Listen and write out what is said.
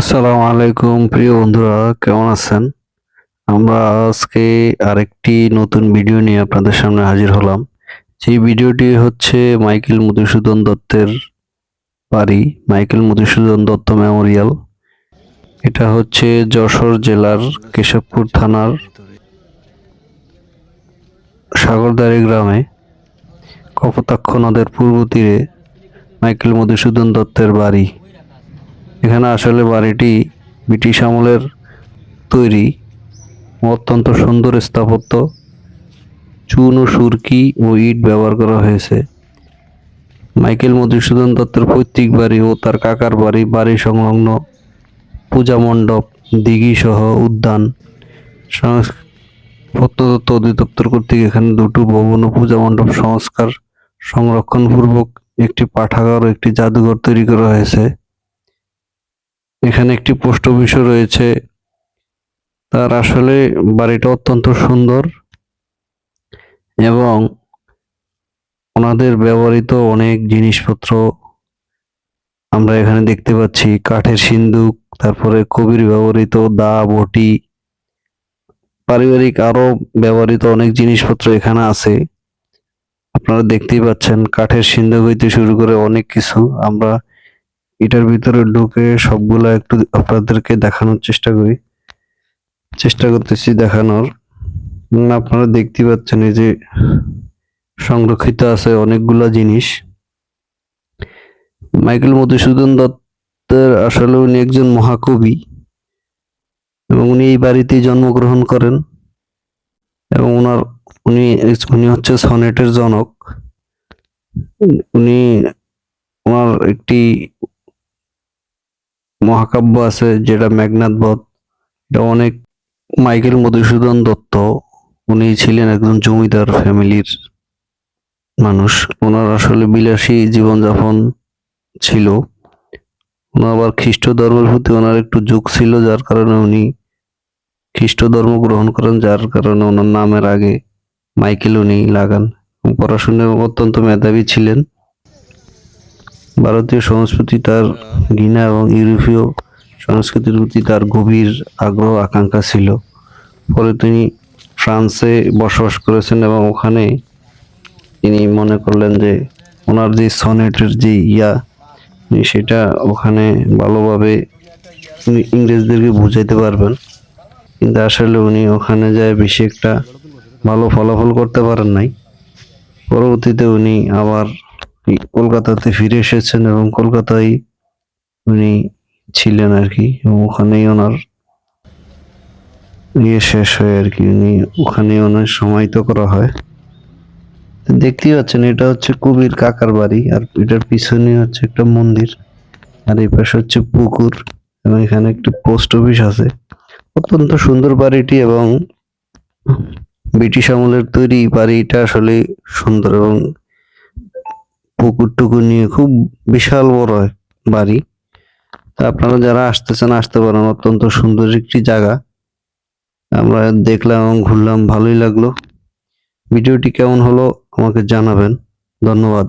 আসসালামু আলাইকুম প্রিয় বন্ধুরা, কেমন আছেন? আমরা আজকে আরেকটি নতুন ভিডিও নিয়ে আপনাদের সামনে হাজির হলাম। সেই ভিডিওটি হচ্ছে মাইকেল মধুসূদন দত্তের বাড়ি, মাইকেল মধুসূদন দত্ত মেমোরিয়াল। এটা হচ্ছে যশোর জেলার কেশবপুর থানার সাগরদাড়ি গ্রামে, কপোতাক্ষ নদের পূর্ব তীরে মাইকেল মধুসূদন দত্তের বাড়ি। এখানে আসলে বাড়িটি ব্রিটিশ আমলের তৈরি অত্যন্ত সুন্দর স্থাপত্য। চুন ও সুরকি ও ইট ব্যবহার করা হয়েছে। মাইকেল মধুসূদন দত্তের পৈতৃক বাড়ি ও তার কাকার বাড়ি বাড়ি সংলগ্ন পূজা মণ্ডপ, দিঘি সহ উদ্যান। প্রত্নতত্ত্ব অধিদপ্তর কর্তৃক এখানে দুটো ভবন ও পূজা মণ্ডপ সংস্কার সংরক্ষণপূর্বক একটি পাঠাগার ও একটি জাদুঘর তৈরি করা হয়েছে। এখানে একটি পোস্ট অফিসও রয়েছে। তার আসলে বাড়িটা অত্যন্ত সুন্দর এবং ওনাদের ব্যবহৃত অনেক জিনিসপত্র আমরা এখানে দেখতে পাচ্ছি। কাঠের সিন্দুক, তারপরে কবির ব্যবহৃত দা, বটি, পারিবারিক আরও ব্যবহৃত অনেক জিনিসপত্র এখানে আছে। আপনারা দেখতেই পাচ্ছেন কাঠের সিন্দুক হইতে শুরু করে অনেক কিছু। আমরা এটার ভিতরে ঢুকে সবগুলা একটু আপনাদেরকে দেখানোর চেষ্টা করি। চেষ্টা করতেছি দেখানোর। আপনারা দেখতে পাচ্ছেন এই যে সংরক্ষিত আছে অনেকগুলা জিনিস। মাইকেল মধুসূদন দত্তের আসলে উনি একজন মহাকবি এবং উনি এই বাড়িতেই জন্মগ্রহণ করেন এবং ওনার উনি উনি হচ্ছে সনেটের জনক। উনি ওনার একটি মহাকাব্য আছে, যেটা মেঘনাদ বধ, এটা অনেক মাইকেল মধুসূদন দত্ত, উনি ছিলেন একজন জমিদার ফ্যামিলির মানুষ। ওনার আসলে বিলাসী জীবনযাপন ছিল। ওনার আবার খ্রিস্ট ধর্মের প্রতি ওনার একটু যুগ ছিল, যার কারণে উনি খ্রিস্ট ধর্ম গ্রহণ করেন, যার কারণে ওনার নামের আগে মাইকেল উনি লাগান। পড়াশোনায় অত্যন্ত মেধাবী ছিলেন। ভারতীয় সংস্কৃতি তার ঘৃণা এবং ইউরোপীয় সংস্কৃতির প্রতি তার গভীর আগ্রহ, আকাঙ্ক্ষা ছিল। ফলে তিনি ফ্রান্সে বসবাস করেছেন এবং ওখানে তিনি মনে করলেন যে ওনার যে সনেটের যে ইয়া সেটা ওখানে ভালোভাবে ইংরেজদেরকে বুঝাইতে পারবেন। কিন্তু আসলে উনি ওখানে যায় বেশি একটা ভালো ফলাফল করতে পারেন নাই। পরবর্তীতে উনি আবার কলকাতাতে ফিরে এসেছেন এবং কলকাতায় উনি ছিলেন আর কি, এবং ওখানেই ওনার ইয়ে শেষ হয় আর কি, উনি ওখানে ওনার সমাহিত করা হয়। দেখতেই পাচ্ছেন, এটা হচ্ছে কবির কাকার বাড়ি, আর এটার পিছনে হচ্ছে একটা মন্দির, আর এই পাশে হচ্ছে পুকুর, এবং এখানে একটি পোস্ট অফিস আছে। অত্যন্ত সুন্দর বাড়িটি এবং ব্রিটিশ আমলের তৈরি বাড়িটা আসলে সুন্দর এবং পুকুর টুকুর নিয়ে খুব বিশাল বড় বাড়ি। তা আপনারা যারা আসতেছেন, আসতে পারেন। অত্যন্ত সুন্দর একটি জায়গা। আমরা দেখলাম এবং ঘুরলাম, ভালোই লাগল। ভিডিওটি কেমন হলো আমাকে জানাবেন। ধন্যবাদ।